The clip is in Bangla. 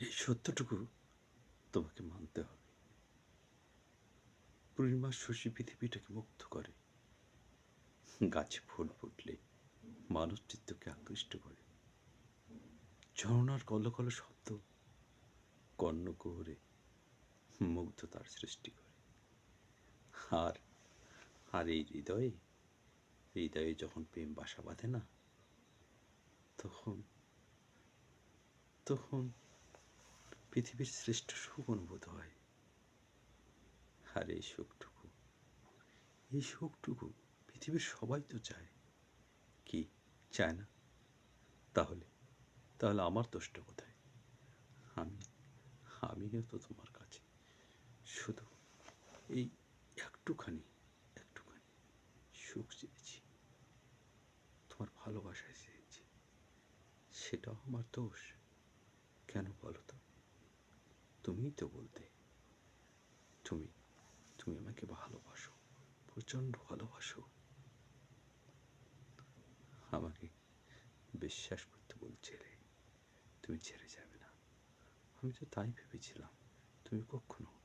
এই সত্যটুকু তোমাকে মানতে হবে। পূর্ণিমার শশী পৃথিবীটাকে মুক্ত করে। গাছে ফুল ফুটলে মানুষ চিত্তকে আকৃষ্ট করে। ঝর্ণার কলকল শব্দ কর্ণকুহরে মুগ্ধতার সৃষ্টি করে। আর আর এই হৃদয়ে হৃদয়ে যখন প্রেম বাসা বাঁধে না, তখন তখন পৃথিবীর শ্রেষ্ঠ সুখ অনুভূত হয়। আর এই সুখটুকু এই সুখটুকু পৃথিবীর সবাই তো চায়। কি, চায় না? তাহলে তাহলে আমার দোষটা কোথায়? আমি, আমিও তো তোমার কাছে। শুধু এই একটুখানি একটুখানি সুখ চেয়েছি। তোমার ভালোবাসায় চেয়েছি। সেটাও আমার দোষ। কেন বলো তো? তুমিই তো বলতে। তুমি তুমি আমাকে ভালোবাসো, প্রচণ্ড ভালোবাসো। আমাকে বিশ্বাস করতে বলছিলে তুমি ছেড়ে যাবে না। আমি তো তাই ভেবেছিলাম, তুমি কখনো